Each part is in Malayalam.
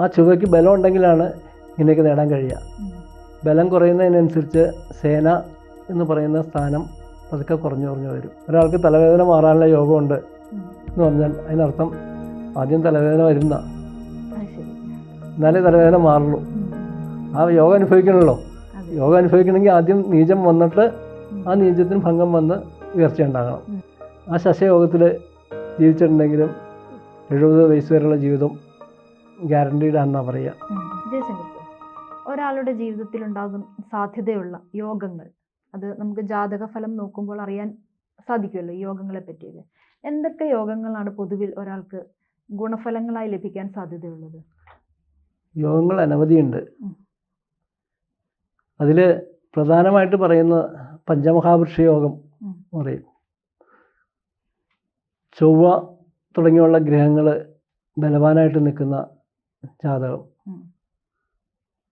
ആ ചുവയ്ക്ക് ബലം ഉണ്ടെങ്കിലാണ് ഇങ്ങനെയൊക്കെ നേടാൻ കഴിയുക. ബലം കുറയുന്നതിനനുസരിച്ച് സേന എന്ന് പറയുന്ന സ്ഥാനം പതുക്കെ കുറഞ്ഞു കുറഞ്ഞു വരും. ഒരാൾക്ക് തലവേദന മാറാനുള്ള യോഗമുണ്ട് എന്ന് പറഞ്ഞാൽ അതിനർത്ഥം ആദ്യം തലവേദന വരുന്ന. എന്നാലേ തലവേദന മാറുള്ളൂ. ആ യോഗ അനുഭവിക്കണമല്ലോ. യോഗ യോഗം അനുഭവിക്കണമെങ്കിൽ ആദ്യം നീചം വന്നിട്ട് ആ നീചത്തിന് ഭംഗം വന്ന് ഉയർച്ച ഉണ്ടാകണം. ആ ശശയോഗത്തിൽ ജീവിച്ചിട്ടുണ്ടെങ്കിലും എഴുപത് വയസ്സ് വരെയുള്ള ജീവിതം ഗ്യാരണ്ടീഡ് ആണെന്നാ പറയാ. ഉം. ജയശങ്കർ സർ ഒരാളുടെ ജീവിതത്തിൽ ഉണ്ടാകും സാധ്യതയുള്ള യോഗങ്ങൾ അത് നമുക്ക് ജാതക ഫലം നോക്കുമ്പോൾ അറിയാൻ സാധിക്കുമല്ലോ ഈ യോഗങ്ങളെ പറ്റിയത് എന്തൊക്കെ യോഗങ്ങളാണ് പൊതുവിൽ ഒരാൾക്ക് ഗുണഫലങ്ങളായി ലഭിക്കാൻ സാധ്യതയുള്ളത്? യോഗങ്ങൾ അനവധിയുണ്ട്. അതിൽ പ്രധാനമായിട്ട് പറയുന്ന പഞ്ചമഹാപുരുഷ യോഗം പറയും. ചൊവ്വ തുടങ്ങിയുള്ള ഗ്രഹങ്ങൾ ബലവാനായിട്ട് നിൽക്കുന്ന ജാതകം.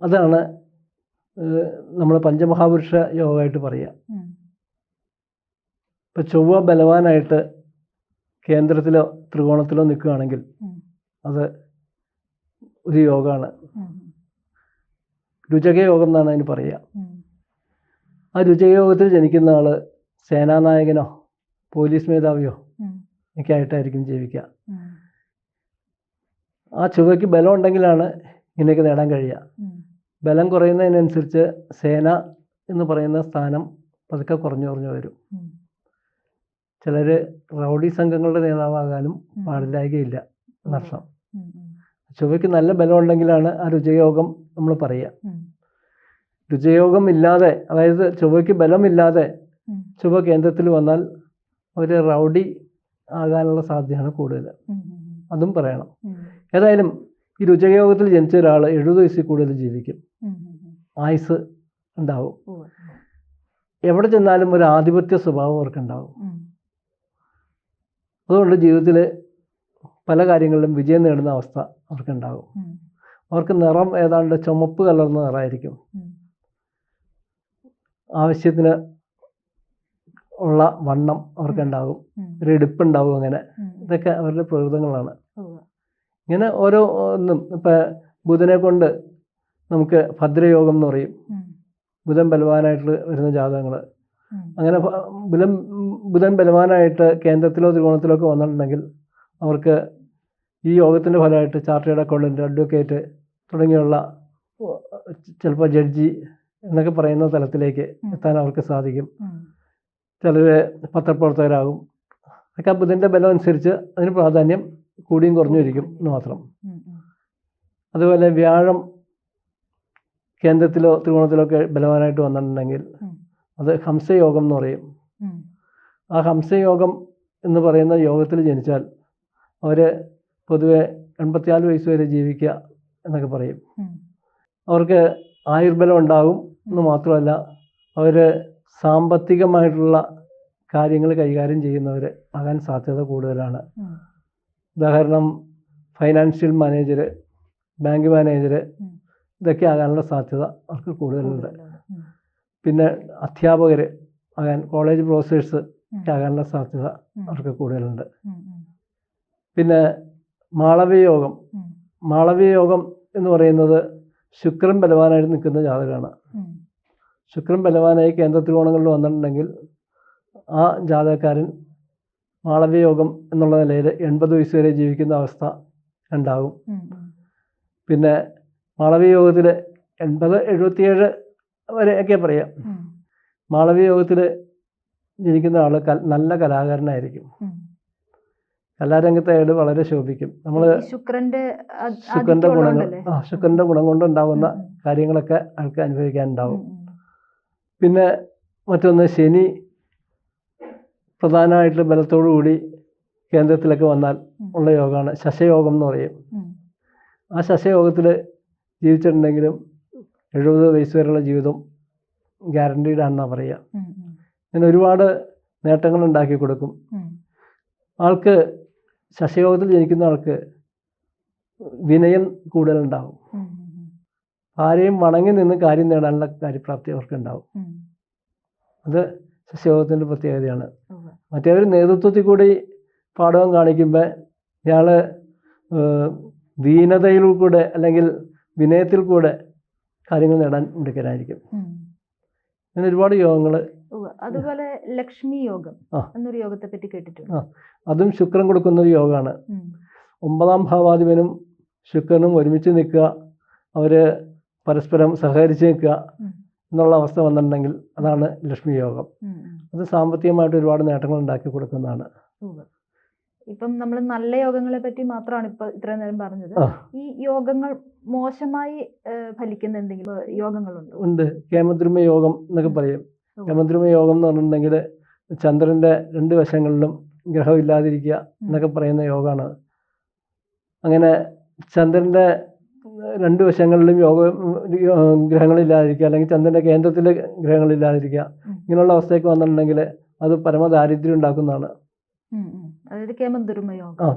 അതാണ് നമ്മൾ പഞ്ചമഹാപുരുഷ യോഗമായിട്ട് പറയുക ഇപ്പൊ ചൊവ്വ ബലവാനായിട്ട് കേന്ദ്രത്തിലോ ത്രികോണത്തിലോ നിൽക്കുകയാണെങ്കിൽ അത് ഒരു യോഗമാണ് ഉം. രുചക യോഗം എന്നാണ് അതിന് പറയുക ആ രുചക യോഗത്തിൽ ജനിക്കുന്ന ആൾ സേനാനായകനോ പോലീസ് മേധാവിയോ. ഒക്കെ ആയിട്ടായിരിക്കും ജീവിക്കുക. ആ ചൊവ്വയ്ക്ക് ബലം ഉണ്ടെങ്കിലാണ് ഇങ്ങനെയൊക്കെ നേടാൻ കഴിയുക. ബലം കുറയുന്നതിനനുസരിച്ച് സേന എന്ന് പറയുന്ന സ്ഥാനം പതുക്കെ കുറഞ്ഞു കുറഞ്ഞു വരും. ചിലർ റൗഡി സംഘങ്ങളുടെ നേതാവാകാനും പാടില്ലായികയില്ല പാടില്ലായകയില്ല ചുവയ്ക്ക് നല്ല ബലം ഉണ്ടെങ്കിലാണ് ആ രുചയോഗം നമ്മൾ പറയുക. രുചിയോഗം ഇല്ലാതെ അതായത് ചുവയ്ക്ക് ബലമില്ലാതെ ചുവ കേന്ദ്രത്തിൽ വന്നാൽ അവർ റൗഡി ആകാനുള്ള സാധ്യതയാണ് കൂടുതൽ. അതും പറയണം. ഏതായാലും ഈ രുചകയോഗത്തിൽ ജനിച്ച ഒരാൾ എഴുപത് വയസ്സിൽ കൂടുതൽ ജീവിക്കും. ആയുസ് ഉണ്ടാവും. എവിടെ ചെന്നാലും ഒരു ആധിപത്യ സ്വഭാവം അവർക്കുണ്ടാവും. അതുകൊണ്ട് ജീവിതത്തിൽ പല കാര്യങ്ങളിലും വിജയം നേടുന്ന അവസ്ഥ അവർക്കുണ്ടാകും. അവർക്ക് നിറം ഏതാണ്ട് ചുമപ്പ് കലർന്ന നിറമായിരിക്കും. ആവശ്യത്തിന് ഉള്ള വണ്ണം അവർക്കുണ്ടാകും. ഒരു ഇടുപ്പുണ്ടാവും അങ്ങനെ ഇതൊക്കെ അവരുടെ പ്രകൃതങ്ങളാണ്. ഇങ്ങനെ ഓരോ ഒന്നും. ഇപ്പം ബുധനെ കൊണ്ട് നമുക്ക് ഭദ്രയോഗം എന്ന് പറയും. ബുധൻ ബലവാനായിട്ട് വരുന്ന ജാതകങ്ങൾ അങ്ങനെ ബുധൻ ബുധൻ ബലവാനായിട്ട് കേന്ദ്രത്തിലോ ത്രികോണത്തിലോ ഒക്കെ വന്നിട്ടുണ്ടെങ്കിൽ അവർക്ക് ഈ യോഗത്തിന്റെ ഫലമായിട്ട് ചാർട്ടേഡ് അക്കൗണ്ടന്റ് അഡ്വക്കേറ്റ് തുടങ്ങിയുള്ള ചിലപ്പോൾ ജഡ്ജി എന്നൊക്കെ പറയുന്ന തലത്തിലേക്ക് എത്താൻ അവർക്ക് സാധിക്കും. ചിലർ പത്രപ്രവർത്തകരാകും. ഒക്കെ ആ ബുധന്റെ ബലം അനുസരിച്ച് അതിന് പ്രാധാന്യം കൂടിയും കുറഞ്ഞും ഇരിക്കും എന്ന് മാത്രം. അതുപോലെ വ്യാഴം കേന്ദ്രത്തിലോ ത്രികോണത്തിലോ ഒക്കെ ബലവാനായിട്ട് വന്നിട്ടുണ്ടെങ്കിൽ അത് ഹംസയോഗം എന്ന് പറയും. ആ ഹംസയോഗം എന്ന് പറയുന്ന യോഗത്തിൽ ജനിച്ചാൽ അവർ പൊതുവെ എൺപത്തിനാല് വയസ്സ് വരെ ജീവിക്കുക എന്നൊക്കെ പറയും. അവർക്ക് ആയുർബലം ഉണ്ടാകും എന്ന് മാത്രമല്ല അവർ സാമ്പത്തികമായിട്ടുള്ള കാര്യങ്ങൾ കൈകാര്യം ചെയ്യുന്നവർ ആകാൻ സാധ്യത കൂടുതലാണ്. ഉദാഹരണം ഫൈനാൻഷ്യൽ മാനേജർ ബാങ്ക് മാനേജർ ഇതൊക്കെ ആകാനുള്ള സാധ്യത അവർക്ക് കൂടുതലുണ്ട്. പിന്നെ അധ്യാപകർ ആകാൻ കോളേജ് പ്രൊഫസേഴ്സ് ആകാനുള്ള സാധ്യത അവർക്ക് കൂടുതലുണ്ട്. പിന്നെ മാളവ്യ യോഗം. ഉം. മാളവ്യ യോഗം എന്ന് പറയുന്നത് ശുക്രൻ ബലവാനായിട്ട് നിൽക്കുന്ന ജാതകമാണ്. ശുക്രൻ ബലവാനായി കേന്ദ്ര ത്രികോണങ്ങളിൽ വന്നിട്ടുണ്ടെങ്കിൽ ആ ജാതകക്കാരൻ മാളവ്യ യോഗം എന്നുള്ള നിലയിൽ എൺപത് വയസ്സ് വരെ ജീവിക്കുന്ന അവസ്ഥ ഉണ്ടാകും. പിന്നെ മാളവ്യയോഗത്തിൽ എൺപത് എഴുപത്തിയേഴ് വരെ ഒക്കെ പറയാം. മാളവ്യയോഗത്തിൽ യോഗത്തിൽ ജനിക്കുന്ന ആൾ നല്ല കലാകാരനായിരിക്കും. കലാരംഗത്തെ അയാൾ വളരെ ശോഭിക്കും. നമ്മൾ ശുക്രന്റെ ശുക്രന്റെ ഗുണങ്ങൾ ആ ശുക്രന്റെ ഗുണം കൊണ്ടുണ്ടാകുന്ന ഉണ്ടാകുന്ന കാര്യങ്ങളൊക്കെ ആൾക്ക് അനുഭവിക്കാനുണ്ടാവും. പിന്നെ മറ്റൊന്ന് ശനി പ്രധാനമായിട്ട് ബലത്തോടു കൂടി കേന്ദ്രത്തിലൊക്കെ വന്നാൽ ഉള്ള യോഗമാണ് ശശയോഗം എന്ന് പറയും. ആ ശശയോഗത്തിൽ ജീവിച്ചിട്ടുണ്ടെങ്കിലും എഴുപത് വയസ്സ് വരെയുള്ള ജീവിതം ഗ്യാരണ്ടീഡ് ആണെന്നാണ് പറയുക. അങ്ങനെ ഒരുപാട് നേട്ടങ്ങൾ ഉണ്ടാക്കി കൊടുക്കും. ആൾക്ക് ശശയോഗത്തിൽ ജനിക്കുന്ന ആൾക്ക് വിനയം കൂടുതലുണ്ടാവും. ആരെയും വണങ്ങി നിന്ന് കാര്യം നേടാനുള്ള കാര്യപ്രാപ്തി അവർക്ക് ഉണ്ടാവും അത് ശശയോഗത്തിന്റെ പ്രത്യേകതയാണ്. മറ്റേവർ നേതൃത്വത്തിൽ കൂടി പാഠവം കാണിക്കുമ്പോൾ ഇയാൾ ദീനതയിൽ കൂടെ അല്ലെങ്കിൽ വിനയത്തിൽ കൂടെ കാര്യങ്ങൾ നേടാൻ മിടുക്കനായിരിക്കും. അങ്ങനെ ഒരുപാട് യോഗങ്ങൾ അതുപോലെ ലക്ഷ്മി യോഗം. എന്നൊരു യോഗത്തെ പറ്റി കേട്ടിട്ടുണ്ട് ആ. അതും ശുക്രൻ കൊടുക്കുന്ന ഒരു യോഗമാണ് ഒമ്പതാം ഭാവാധിപനും ശുക്രനും ഒരുമിച്ച് നിൽക്കുക അവർ പരസ്പരം സഹകരിച്ച് നിൽക്കുക എന്നുള്ള അവസ്ഥ വന്നിട്ടുണ്ടെങ്കിൽ അതാണ് ലക്ഷ്മി യോഗം. അത് സാമ്പത്തികമായിട്ട് ഒരുപാട് നേട്ടങ്ങൾ ഉണ്ടാക്കി കൊടുക്കുന്നതാണ്. ഇപ്പം നമ്മൾ നല്ല യോഗങ്ങളെ പറ്റി മാത്രമാണ് ഇപ്പൊ ഇത്രയും നേരം പറഞ്ഞത്. ഈ യോഗങ്ങൾ മോശമായി ഫലിക്കുന്ന എന്തെങ്കിലും യോഗങ്ങളുണ്ട്? ഉണ്ട്. കേമദ്രുമ യോഗം എന്നൊക്കെ പറയും. കേമദ്രുമ യോഗം എന്ന് പറഞ്ഞിട്ടുണ്ടെങ്കിൽ ചന്ദ്രന്റെ രണ്ട് വശങ്ങളിലും ഗ്രഹം ഇല്ലാതിരിക്കുക എന്നൊക്കെ പറയുന്ന യോഗമാണ്. അങ്ങനെ ചന്ദ്രന്റെ രണ്ട് വശങ്ങളിലും യോഗ ഗ്രഹങ്ങളില്ലാതിരിക്കുക അല്ലെങ്കിൽ ചന്ദ്രന്റെ കേന്ദ്രത്തിൽ ഗ്രഹങ്ങളില്ലാതിരിക്കുക. ഇങ്ങനെയുള്ള അവസ്ഥയൊക്കെ വന്നിട്ടുണ്ടെങ്കിൽ അത് പരമദാരിദ്ര്യം ഉണ്ടാക്കുന്നതാണ് ഉം. ഉം. അതായത് കേമന്തുരുമ ആ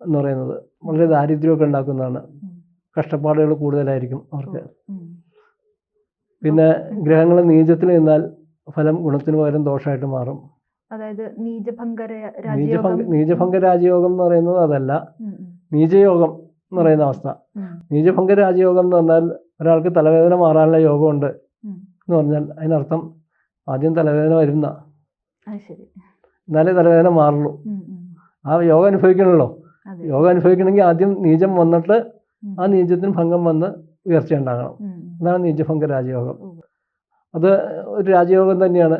എന്ന് പറയുന്നത് വളരെ ദാരിദ്ര്യമൊക്കെ ഉണ്ടാക്കുന്നതാണ്. കഷ്ടപ്പാടുകൾ കൂടുതലായിരിക്കും അവർക്ക് പിന്നെ ഗ്രഹങ്ങൾ നീചത്തിൽ നിന്നാൽ ഫലം ഗുണത്തിന് പകരം ദോഷമായിട്ട് മാറും അതായത് നീചഭംഗ രാജയോഗം നീചഭംഗ രാജയോഗം എന്ന് പറയുന്നത് അതല്ല. നീചയോഗം എന്ന് പറയുന്ന അവസ്ഥ നീജഭംഗ നീചഭംഗ രാജയോഗം എന്ന് പറഞ്ഞാൽ ഒരാൾക്ക് തലവേദന മാറാനുള്ള യോഗമുണ്ട്. എന്ന് പറഞ്ഞാൽ അതിനർത്ഥം ആദ്യം തലവേദന വരുന്ന. എന്നാലേ തലവേദന മാറുള്ളൂ. ആ യോഗ അനുഭവിക്കണമല്ലോ. യോഗ അനുഭവിക്കണമെങ്കിൽ ആദ്യം നീചം വന്നിട്ട് ആ നീചത്തിന് ഭംഗം വന്ന് ഉയർച്ച ഉണ്ടാകണം. അതാണ് നീചഭംഗ രാജയോഗം. അത് ഒരു രാജയോഗം തന്നെയാണ്.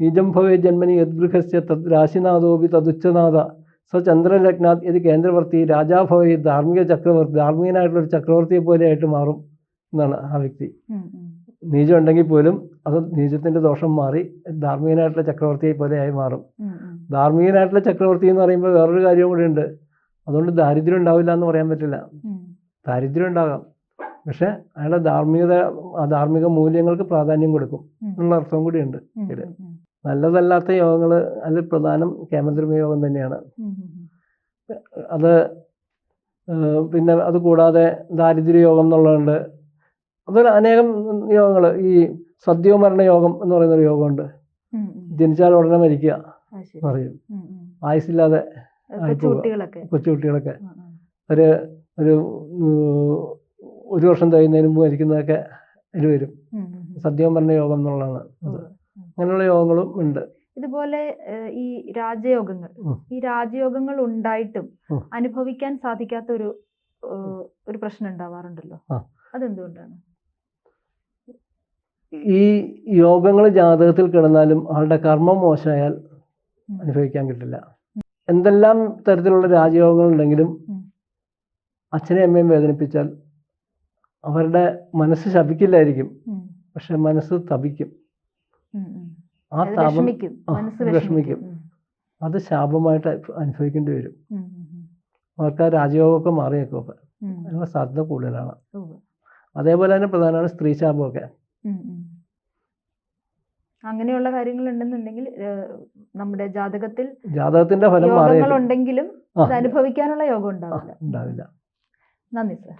നീജം ഭവേ ജന്മനി യദ്ഗൃഹസ്യ തദ് രാശിനാഥോപി തദുച്ഛനാഥ സ ചന്ദ്രലഗ്നാഥ് ഇത് കേന്ദ്രവർത്തി രാജാഭവേ ധാർമ്മിക ചക്രവർത്തി ധാർമ്മികനായിട്ടുള്ള ഒരു ചക്രവർത്തിയെ പോലെയായിട്ട് മാറും എന്നാണ് ആ വ്യക്തി. നീചം ഉണ്ടെങ്കിൽ പോലും അത് നീചത്തിന്റെ ദോഷം മാറി ധാർമ്മികനായിട്ടുള്ള ചക്രവർത്തിയെ പോലെ ആയി മാറും. ധാർമ്മികനായിട്ടുള്ള ചക്രവർത്തി എന്ന് പറയുമ്പോൾ വേറൊരു കാര്യവും കൂടി ഉണ്ട് അതുകൊണ്ട് ദാരിദ്ര്യം ഉണ്ടാവില്ല എന്ന് പറയാൻ പറ്റില്ല ദാരിദ്ര്യം ഉണ്ടാകാം പക്ഷെ അയാളുടെ ധാർമ്മികത ധാർമ്മിക മൂല്യങ്ങൾക്ക് പ്രാധാന്യം കൊടുക്കും. എന്നുള്ള അർത്ഥവും കൂടിയുണ്ട്. ഉം. നല്ലതല്ലാത്ത യോഗങ്ങൾ അതിൽ പ്രധാനം കേമദ്രമ യോഗം തന്നെയാണ്. അത് പിന്നെ അത് കൂടാതെ ദാരിദ്ര്യ യോഗം എന്നുള്ളതുണ്ട് അതൊരു അനേകം യോഗങ്ങൾ ഈ സദ്യോമരണ യോഗം എന്ന് പറയുന്ന ഒരു യോഗമുണ്ട്. ജനിച്ചാൽ ഉടനെ മരിക്കുക പറയും. ആയുസില്ലാതെ കൊച്ചുകുട്ടികളൊക്കെ. ഒരു ഒരു ഒരു വർഷം തികയുന്നതിന് മുമ്പ് മരിക്കുന്നതൊക്കെ അതിൽ വരും. സദ്യോമരണ യോഗം എന്നുള്ളതാണ് അത്. അങ്ങനെയുള്ള യോഗങ്ങളും ഉണ്ട്. ഇതുപോലെ ഈ രാജയോഗങ്ങൾ. ഈ രാജയോഗങ്ങൾ ഉണ്ടായിട്ടും അനുഭവിക്കാൻ സാധിക്കാത്ത ഒരു ഒരു പ്രശ്നം ഉണ്ടാവാറുണ്ടല്ലോ? അതെന്തുകൊണ്ടാണ്? ഈ യോഗങ്ങൾ ജാതകത്തിൽ കിടന്നാലും ആളുടെ കർമ്മം മോശമായാൽ അനുഭവിക്കാൻ കിട്ടില്ല. എന്തെല്ലാം തരത്തിലുള്ള രാജയോഗങ്ങളുണ്ടെങ്കിലും ഉണ്ടെങ്കിലും അച്ഛനെയും അമ്മയും വേദനിപ്പിച്ചാൽ അവരുടെ മനസ്സ് ശപിക്കില്ലായിരിക്കും. പക്ഷെ മനസ്സ് തപിക്കും. ആ താപം വിഷമിക്കും. അത് ശാപമായിട്ട് അനുഭവിക്കേണ്ടി വരും. അവർക്ക് ആ രാജയോഗമൊക്കെ മാറി നിൽക്കും അപ്പം അതിനുള്ള സാധ്യത കൂടുതലാണ്. അതേപോലെ തന്നെ പ്രധാനമാണ് സ്ത്രീ ശാപമൊക്കെ. അങ്ങനെയുള്ള കാര്യങ്ങൾ ഉണ്ടെന്നുണ്ടെങ്കിൽ നമ്മുടെ ജാതകത്തിൽ ജാതകത്തിന്റെ ഫലം ഉണ്ടെങ്കിലും അത് അനുഭവിക്കാനുള്ള യോഗം ഉണ്ടാവില്ല. ഉണ്ടാവില്ല. നന്ദി സർ.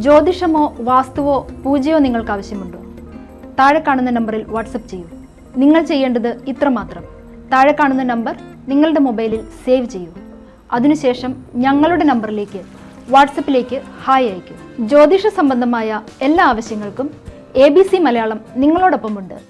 ജ്യോതിഷമോ വാസ്തുവോ പൂജയോ നിങ്ങൾക്ക് ആവശ്യമുണ്ടോ? താഴെ കാണുന്ന നമ്പറിൽ വാട്സപ്പ് ചെയ്യൂ. നിങ്ങൾ ചെയ്യേണ്ടത് ഇത്രമാത്രം. താഴെ കാണുന്ന നമ്പർ നിങ്ങളുടെ മൊബൈലിൽ സേവ് ചെയ്യൂ. അതിനുശേഷം ഞങ്ങളുടെ നമ്പറിലേക്ക് വാട്സപ്പിലേക്ക് ഹായ് അയയ്ക്കൂ. ജ്യോതിഷ സംബന്ധമായ എല്ലാ ആവശ്യങ്ങൾക്കും എ ബി സി മലയാളം നിങ്ങളോടൊപ്പമുണ്ട്.